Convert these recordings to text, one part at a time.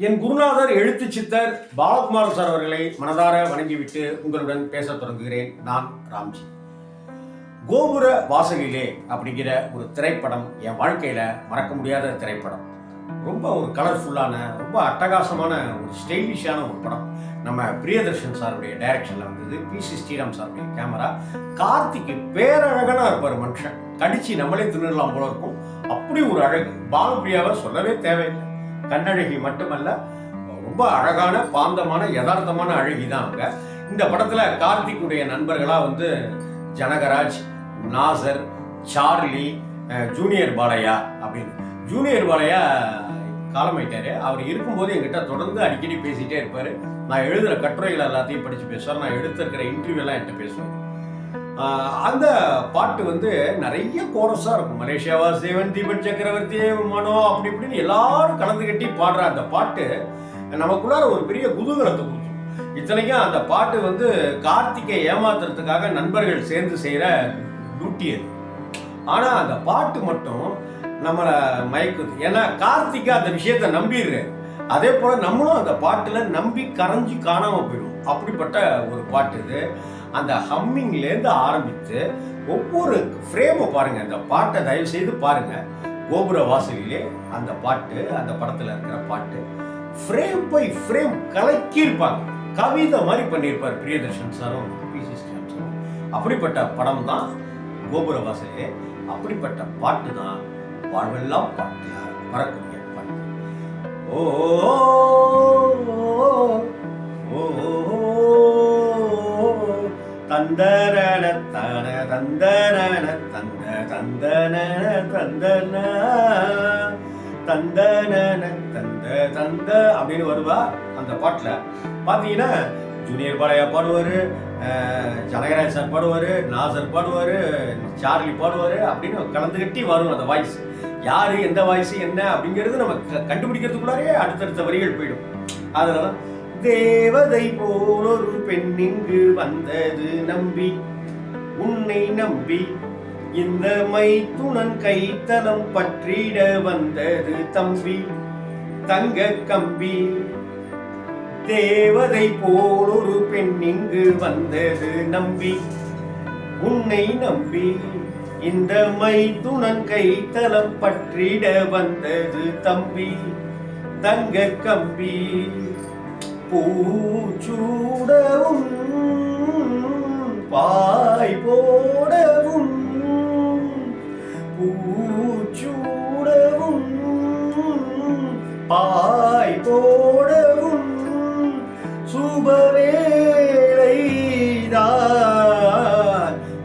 என் குருநாதர் எழுத்து சித்தர் பாலகுமார் சார் அவர்களை மனதார வணங்கிவிட்டு உங்களுடன் பேசத் தொடங்குகிறேன். நான் ராம்ஜி. கோபுர வாசலிலே அப்படிங்கிற ஒரு திரைப்படம் என் வாழ்க்கையில மறக்க முடியாத திரைப்படம். ரொம்ப ஒரு கலர்ஃபுல்லான ரொம்ப அட்டகாசமான ஒரு ஸ்டைலிஷான ஒரு படம். நம்ம பிரியதர்ஷன் சாருடைய டைரக்ஷன்ல வந்தது பி சி ஸ்ரீராம் சாருடைய கேமரா கார்த்திக்கு பேரழகனா இருப்பார் மனுஷன். கடிச்சு நம்மளே தின்னுடலாம் போல இருக்கும். அப்படி ஒரு அழகு. பாலபிரியாவை சொல்லவே தேவையில்லை. கண்ணழகி மட்டுமல்ல ரொம்ப அழகான பாந்தமான யதார்த்தமான அழகி தான் அவங்க இந்த படத்துல கார்த்திக்குடைய நண்பர்களா வந்து ஜனகராஜ் நாசர் சார்லி ஜூனியர் பாலையா அப்படின்னு. ஜூனியர் பாலையா காலமாயிட்டாரு. அவர் இருக்கும்போது என்கிட்ட தொடர்ந்து அடிக்கடி பேசிட்டே இருப்பாரு. நான் எழுதுற கட்டுரைகள் எல்லாத்தையும் படிச்சு பேசுவார். நான் எடுத்திருக்கிற இன்டர்வியூ எல்லாம் என்கிட்ட பேசுவேன் அந்த பாட்டு வந்து நிறைய கோரஸா இருக்கும். மலேசியாவா சேவன் தீபன் சக்கரவர்த்தி மனோ அப்படி இப்படின்னு எல்லாரும் கலந்து கட்டி பாடுற அந்த பாட்டு நமக்குள்ளார ஒரு பெரிய குதூகலத்தை கொடுக்கும். இத்தனைக்கும் அந்த பாட்டு வந்து கார்த்திகை ஏமாத்துறதுக்காக நண்பர்கள் சேர்ந்து செய்கிற டியூட்டி ஆனால் ஆனா அந்த பாட்டு மட்டும் நம்மளை மயக்குது. ஏன்னா கார்த்திகா அந்த விஷயத்த நம்பிடுறாரு. அதே போல நம்மளும் அந்த பாட்டுல நம்பி கரைஞ்சு காணாம போயிடும் அப்படிப்பட்ட ஒரு பாட்டு இது. அந்த ஹம்மிங்லேருந்து ஆரம்பித்து ஒவ்வொரு ஃப்ரேமை பாருங்கள் அந்த பாட்டை தயவு செய்து பாருங்கள் கோபுர வாசலிலே அந்த பாட்டு அந்த படத்தில் இருக்கிற பாட்டு. ஃப்ரேம் பை ஃப்ரேம் கலக்கியிருப்பாங்க. கவிதை மாதிரி பண்ணியிருப்பார் பிரியதர்ஷன் சாரும் பி சி சாரும். அப்படிப்பட்ட படம் தான் கோபுர வாசலே. அப்படிப்பட்ட பாட்டு தான் வாழ்வெல்லாம் பாட்டு வரக்கூடிய பாட்டு. ஓ, தந்தரண தன தந்தரண தந்த தந்தன தந்தன. தந்தன தந்த தந்த அப்படின்னு வருவா அந்த பாட்டுல. பாத்தீங்கன்னா ஜூனியர் பாளையா பாடுவாரு ஜனகராஜ் சார் பாடுவாரு நாசர் பாடுவாரு சார்லி பாடுவாரு அப்படின்னு கலந்துகட்டி வரும் அந்த வாய்ஸ் யாரு எந்த வாய்ஸ் என்ன அப்படிங்கிறது நம்ம க- கண்டுபிடிக்கிறதுக்குள்ளாரே அடுத்தடுத்த வரிகள் போயிடும். அதனால தேவதை போல் ஒரு பெண் இங்கு வந்தது நம்பி. உன்னை நம்பி இந்த மைத்துணன் கைத்தலம் பற்றிட வந்தது தம்பி. தங்க கம்பி. தேவதை போல் ஒரு பெண் இங்கு வந்தது நம்பி. உன்னை நம்பி இந்த மைத்துணன் கைத்தலம் பற்றிட வந்தது தம்பி. தங்க கம்பி. பூச்சூடவும் பாய் போடவும் பூச்சூடவும் பாய் போடவும் சுபவேளைதான்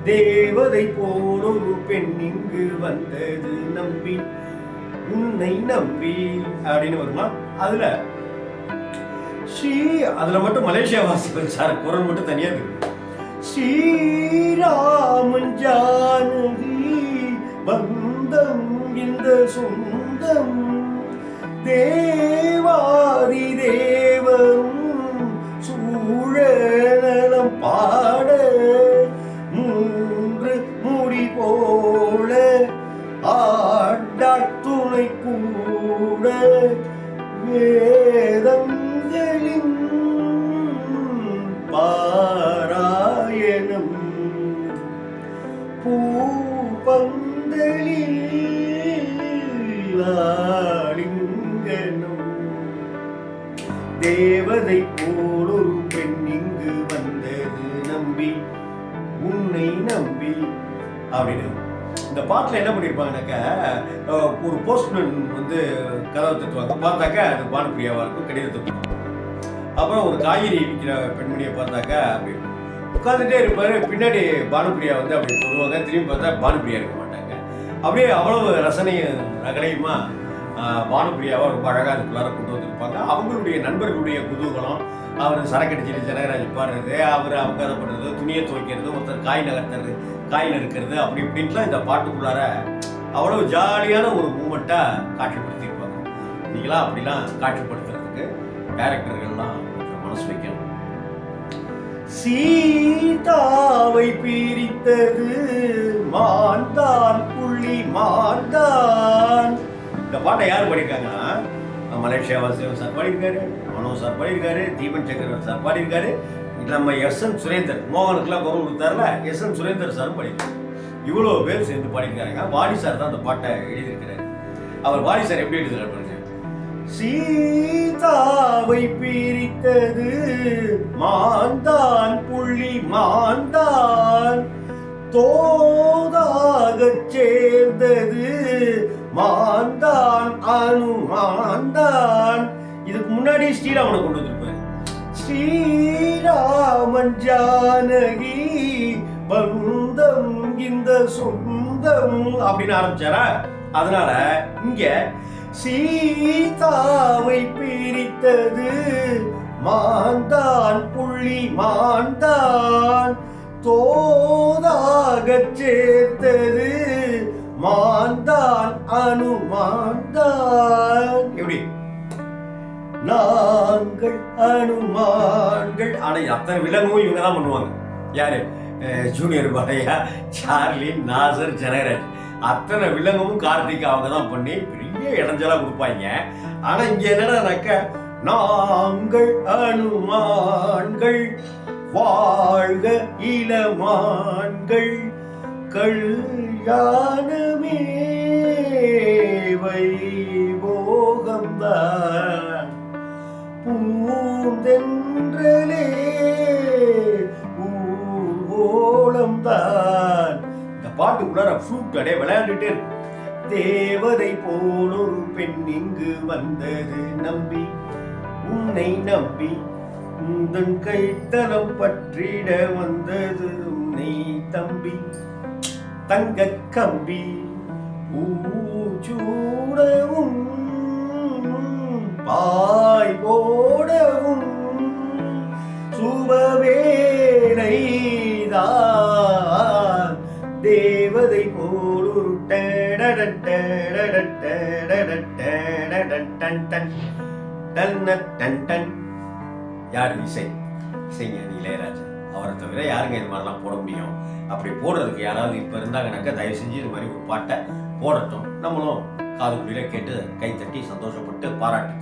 தேவதை போல் ஒரு பெண் இங்கு வந்தது நம்பி. உன்னை நம்பி அப்படின்னு வருமா? அதுல ஸ்ரீ அதுல மட்டும் மலேசியா வாசிப்பன் சார். குரல் மட்டும் தனியா இருக்கு. ஸ்ரீராமன் ஜானகி பந்தம் இந்த சொந்தம் தேவாரி தேவரும் தேவதை போல் ஒரு பெண் இங்கு வந்தது நம்பி. உன்னை நம்பி. அப்படின்னு. இந்த பாட்டில் என்ன பண்ணியிருப்பாங்கனாக்கா ஒரு போஸ்ட்மேன் வந்து கதவை தட்டுவாங்க. பார்த்தாக்க அது பானுப்பிரியாவாக இருக்கும் கடிதத்தை அப்புறம் ஒரு காய்கறி விற்கிற பெண்மணியை பார்த்தாக்கா அப்படி உட்காந்துட்டே இருப்பாரு. பின்னாடி பானுப்பிரியா வந்து அப்படி சொல்லுவாங்க திரும்பி பார்த்தா பானுப்பிரியா இருக்க மாட்டாங்க. அப்படியே அவ்வளவு ரசனையும் ரகலையுமா ஆஹ், பானுப்பிரியாவை ரொம்ப அழகாக அதுக்குள்ளார கொண்டு வந்திருப்பாங்க. அவங்களுடைய நண்பர்களுடைய குதூகலம் அவர் சரக்கடிச்சிட்டு ஜனகராஜ் பாடுறது அவர் அவங்க பண்ணுறது துணியை துவைக்கிறது ஒருத்தர் காய் நகர்த்துறது காய் நறுக்கிறது அப்படி இப்படின்ட்டுலாம் இந்த பாட்டுக்குள்ளார அவ்வளவு ஜாலியான ஒரு மூமெண்ட்டாக காட்சிப்படுத்தியிருப்பாங்க. நீங்களாம் அப்படிலாம் காட்சிப்படுத்துறதுக்கு டேரக்டர்கள்லாம் கொஞ்சம் மனசு வைக்கணும். சீதாவை பிரித்தது மான்தான் புள்ளி மான்தான் இந்த பாட்டை யார் படிக்காங்கன்னா மலேசியா வாசுதேவன் சார் பாடியிருக்காரு மனோ சார் பாடியிருக்காரு தீபன் சக்கரவர்த்தி சார் பாடியிருக்காரு. நம்ம எஸ் என் சுரேந்தர் மோகனுக்குலாம் குரல் கொடுத்தாருல எஸ் என் சுரேந்தர் சார் பாடியிருக்காரு. இவ்வளோ பேர் சேர்ந்து பாடியிருக்காருங்க வாடி சார் தான் அந்த பாட்டை எழுதியிருக்கிறாரு. அவர் வாடி சார் எப்படி எழுதுறாரு பாருங்க. சீதாவை பிரித்தது மாந்தான் புள்ளி மாந்தான் தோதாகச் சேர்ந்தது மாந்தான் அணு மாந்தான் இதுக்கு முன்னாடி ஸ்ரீராமனை கொண்டு வந்திருப்பாரு. ஸ்ரீராமன் ஜானகி பந்தம் இந்த சொந்தம் அப்படின்னு ஆரம்பிச்சாரா? அதனால இங்க சீதாவை பிரித்தது மாந்தான் புள்ளி மாந்தான் தோதாக சேர்த்தது மாந்தான் அனுமாந்தான் எப்படி? நாங்கள் அனுமான்கள். ஆனா அத்தனை விலங்கும் இவங்க தான் பண்ணுவாங்க. யாரு? ஜூனியர் பாலையா சார்லி நாசர் ஜனகராஜ் அத்தனை விலங்கும் கார்த்திக் அவங்க தான் பண்ணி பெரிய இடைஞ்சலாக கொடுப்பாங்க. ஆனால் இங்கே என்னன்னாக்க நாங்கள் அனுமான்கள். வாழ்க இளமான்கள். கல்யாணமே வைபோகம்தான். பூந்தென்றலே ஊர்வோளம்தான் இந்த பாட்டுக்குள்ளார ஃப்ளூட் அப்படியே விளையாண்டுட்டே இருக்கு. தேவதை போல் ஒரு பெண் இங்கு வந்தது நம்பி உன்னை நம்பி உந்தன் கைத்தலம் பற்றிட வந்தது உன்னை தம்பி. தங்க கம்பி. ஊச்சூடவும் பாய் போடவும் சுபவேலைதான் தேவதை போல் டன் யார் இசை இசைஞானி இளையராஜன் அவரை தவிர யாருங்க இது மாதிரிலாம் போட முடியும்? அப்படி போடுறதுக்கு யாராவது இப்போ இருந்தாங்கனாக்கா தயவு செஞ்சு இது மாதிரி ஒரு பாட்டை போடட்டும். நம்மளும் காது குடியில் கேட்டு கை தட்டி சந்தோஷப்பட்டு பாராட்டு